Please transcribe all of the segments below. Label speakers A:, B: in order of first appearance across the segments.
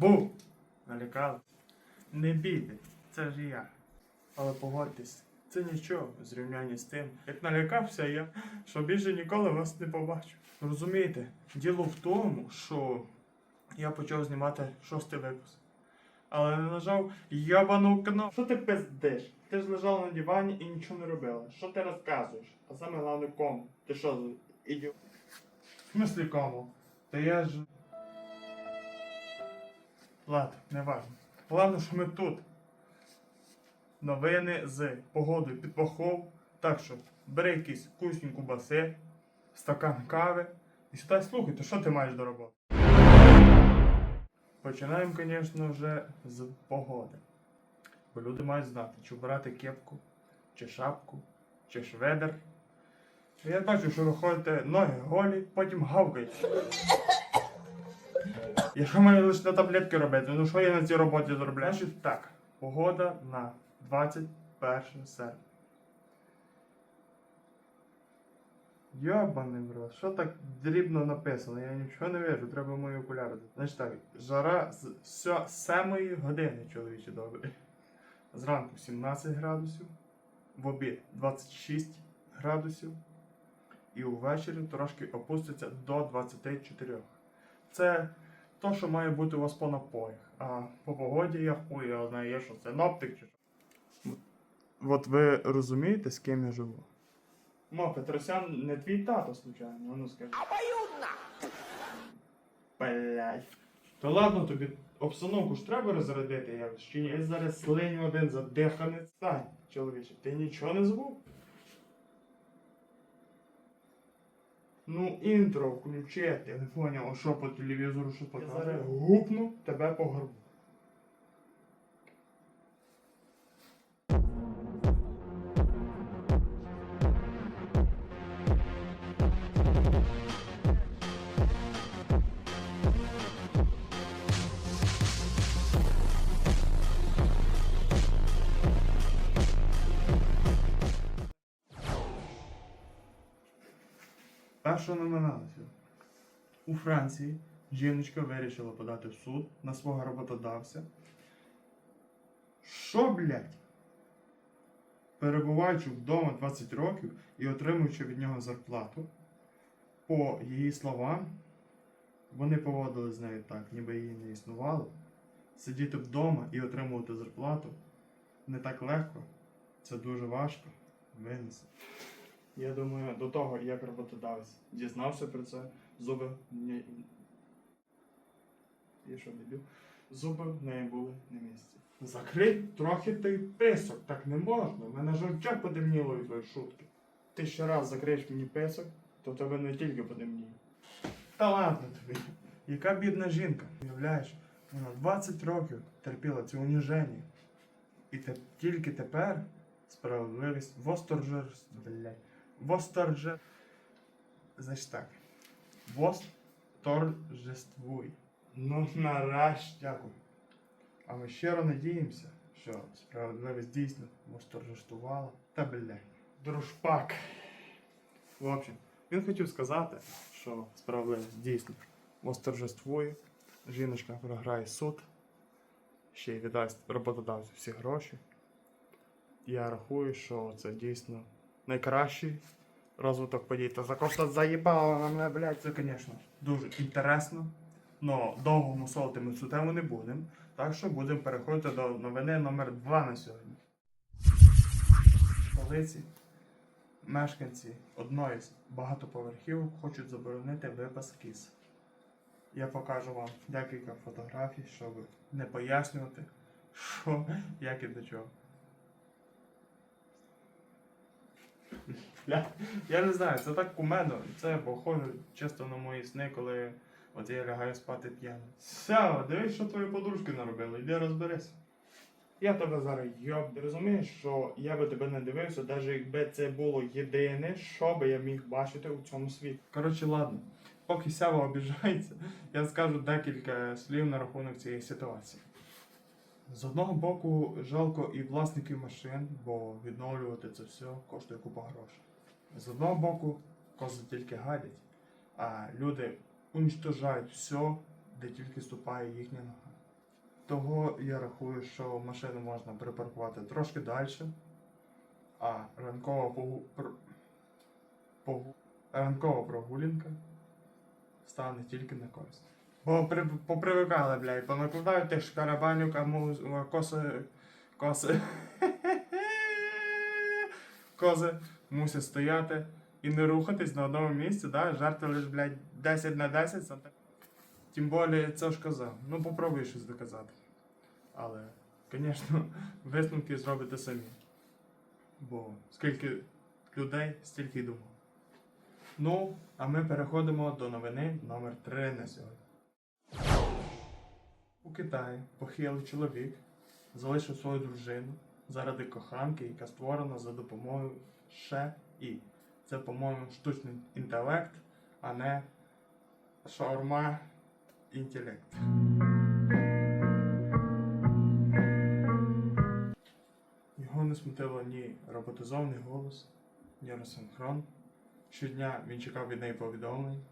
A: Бу! Налякали. Не бійте, це ж я. Але погодьтесь, це нічого в зрівнянні з тим, як налякався я, що більше ніколи вас не побачу. Розумієте, діло в тому, що я почав знімати шостий випуск. Але не нажав ябану кнопку. Що ти пиздиш? Ти ж лежала на дивані і нічого не робила. Що ти розказуєш? А саме головне кому? Ти що, ідіот? В смислі кому? Та я ж. Ладно, не важно. Головне, що ми тут. Новини з погодою під пахов. Так що бери якийсь вкусні кубаси, стакан кави і сідай слухайте, що ти маєш до роботи. Починаємо, звісно, вже з погоди. Бо люди мають знати, чи брати кепку, чи шапку, чи шведер. Я бачу, що ви ходите ноги голі, потім гавкаєте. Якщо маю лише на таблетки робити, ну що я на цій роботі зробляю? Значить так, погода на 21 серпня. Йобаний в рот, що так дрібно написано? Я нічого не вижу, треба мої окуляри. Значить так, жара з 7 години, чоловічі добрі. Зранку 17 градусів, в обід 26 градусів, і увечері трошки опуститься до 24. Це то, що має бути у вас по напоях. А по погоді я хуй я знаю, що це ноптик чи що. От ви розумієте, з ким я живу? Мо, Петросян не твій тато, случайно, ну скажи. Блять. То ладно тобі, обстановку ж треба розрядити, як ж чи ні? Я зараз слиню один задиханець. Стань, чоловіче, ти нічого не звук? Ну, інтро включи, я не поняв, що по телевізору, що зараз гупну тебе по горбу. Перша номінація. У Франції жіночка вирішила подати в суд на свого роботодавця. Що, блядь? Перебуваючи вдома 20 років і отримуючи від нього зарплату, по її словам, вони поводили з нею так, ніби її не існувало. Сидіти вдома і отримувати зарплату не так легко. Це дуже важко. Винесе. Я думаю, до того, як роботодавець дізнався про це, зуби не... Я що дебіл? Зуби в неї були на місці. Закрий трохи той писок, так не можна. У мене ж очі подемніло від твоєї шутки. Ти ще раз закриєш мені писок, то тебе не тільки подемніє. Та ладно тобі. Яка бідна жінка, уявляєш, вона 20 років терпіла це уніження. І тільки тепер справедливість восторжер... блядь, восторже... Значить так. Восторжествуй. Ну, нарешті. Дякую. А ми щиро надіємося, що справедливість дійсно восторжествувала. Та блядь. Дружпак. В общем, він хотів сказати, що справедливість дійсно восторжествує. Жіночка програє суд, ще й віддасть роботодавцю всі гроші. Я рахую, що це дійсно найкращий розвиток подій. Та за коста заїбало на мене, блядь, це, звісно, дуже інтересно. Но довго мусолити ми цю тему не будемо. Так що будемо переходити до новини номер 2 на сьогодні. В столиці мешканці одної з багатоповерхівок хочуть заборонити випас кіз. Я покажу вам декілька фотографій, щоб не пояснювати, що, як і до чого. Я, я не знаю, це так кумедно. Це похоже чисто на мої сни, коли от я лягаю спати п'яний. Все, дивись, що твої подружки наробили, йди розберись. Я тебе зараз йоб. Розумієш, що я би тебе не дивився, навіть якби це було єдине, що би я міг бачити у цьому світі. Коротше, ладно. Поки Сява обіжається, я скажу декілька слів на рахунок цієї ситуації. З одного боку, жалко і власників машин, бо відновлювати це все коштує купа грошей. З одного боку, кози тільки гадять, а люди уничтожають все, де тільки ступає їхня нога. Того я рахую, що машину можна припаркувати трошки далі, а ранкова погу... погу- ранкова прогулянка стане тільки на користь. Бо при... попривикали, блядь, понакладають тих шкарабанів, кому коси. коси. Кози мусять стояти і не рухатись на одному місці, да? жерти лише, блядь, 10 на 10 сантиметрів. Тим більше це ж казав. Ну попробуй щось доказати. Але, звісно, висновки зробите самі. Бо скільки людей, стільки й думок. Ну, а ми переходимо до новини номер 3 на сьогодні. У Китаї похилий чоловік залишив свою дружину заради коханки, яка створена за допомогою ще і. Це, по-моєму, штучний інтелект, а не шаурма інтелект. Його не смутило ні роботизований голос, ні розсинхрон. Щодня він чекав від неї повідомлень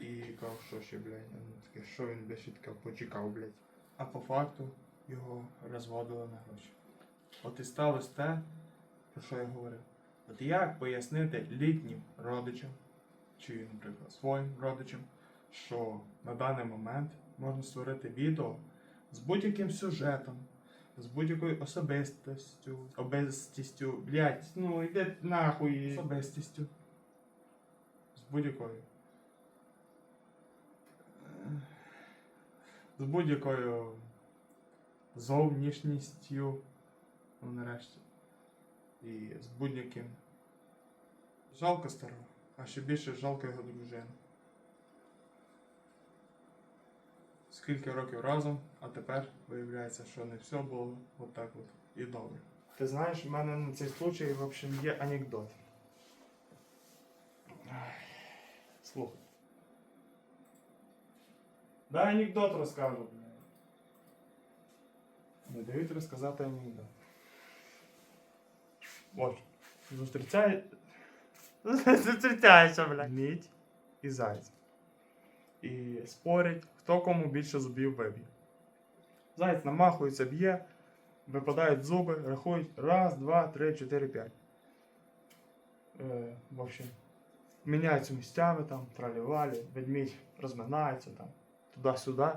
A: і казав, що ще, блядь, таке, що він би ще таке почекав, блядь. А по факту його розводили на гроші. От і сталося те, про що я говорив. От як пояснити літнім родичам, чи, наприклад, своїм родичам, що на даний момент можна створити відео з будь-яким сюжетом, з будь-якою особистістю, обистістю, блядь, ну йде нахуй особистістю. З будь-якою. З будь-якою зовнішністю, ну нарешті. І з будь-яким. Жалко старого, а ще більше жалко його дружину. Скільки років разом, а тепер виявляється, що не все було отак от і добре. Ти знаєш, в мене на цей случай, в общем, є анекдот. Ай, Слухай. Дай анекдот розкажу. Не дають розказати анекдот. От. Зустрічає. Зустрічається, блядь. Мідь і зайць. І спорять, хто кому більше зубів виб'є. Зайць намахується, б'є, випадають зуби, рахують раз, два, три, чотири, п'ять. Е, в общем, міняються місцями там, тралівалі, ведмідь розминається там, туди-сюди.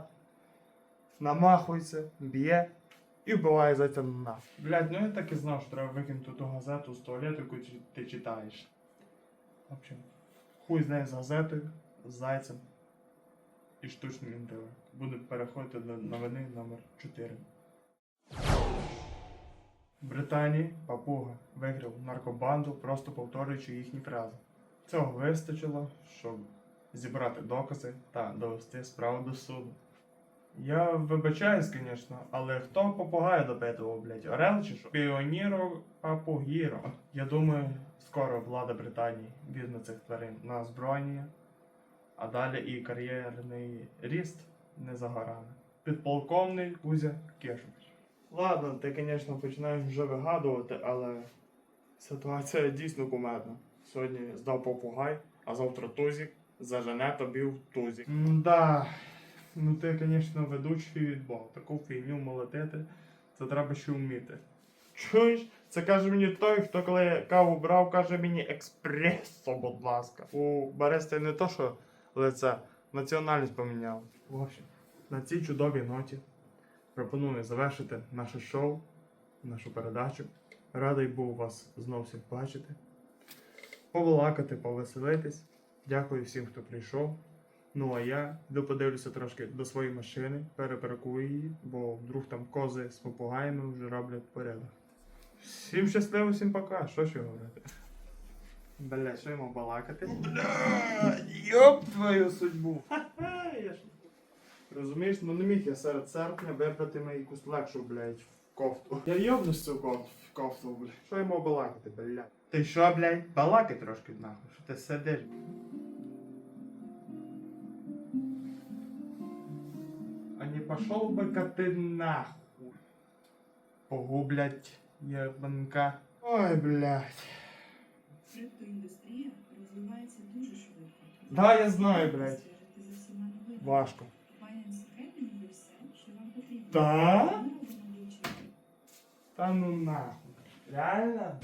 A: Намахується, б'є і вбиває зайця на. нас. Блядь, ну я так і знав, що треба викинути ту газету з туалету, яку ти читаєш. В хуй з нею з газетою, з зайцем і штучним інтелектом. Буду переходити до новини номер 4. В Британії папуга виграв наркобанду, просто повторюючи їхні фрази. Цього вистачило, щоб зібрати докази та довести справу до суду. Я вибачаюсь, звісно, але хто попугая допитував, блядь, Орел чи що? Піоніро папугіро. Я думаю, скоро влада Британії візьме цих тварин на озброєння, а далі і кар'єрний ріст не за горами. Підполковник Кузя Кешович. Ладно, ти, звісно, починаєш вже вигадувати, але ситуація дійсно кумедна. Сьогодні здав попугай, а завтра тузик зажене тобі в тузик. Да. Ну ти, звісно, ведучий від Бога. Таку фігню молотити, це треба ще вміти. Чуєш? Це каже мені той, хто коли я каву брав, каже мені експресо, будь ласка. У Берести не то, що лице, національність поміняв. В общем, на цій чудовій ноті пропоную завершити наше шоу, нашу передачу. Радий був вас знов всіх бачити. Побалакати, повеселитись. Дякую всім, хто прийшов. Ну а я подивлюся трошки до своєї машини, переперекую її, бо вдруг там кози з попугаями вже роблять порядок. Всім щасливо, всім пока. Що ще говорити? Бля, що йому балакати? Бля, йоп твою судьбу. Я ж... Розумієш, ну не міг я серед серпня вибрати мені якусь легшу, блядь, в кофту. Я йобну з цю кофту, в кофту, блядь. Що йому балакати, блядь? Ти що, блядь, балакай трошки нахуй, що ти сидиш? А не пошел бы-ка ты нахуй. Погублять ебанка. Ой, блядь.
B: Криптоіндустрія розвивається дуже швидко.
A: Да, я знаю, блядь. Важко.
B: Потрібно.
A: Та? Ну нахуй. Реально?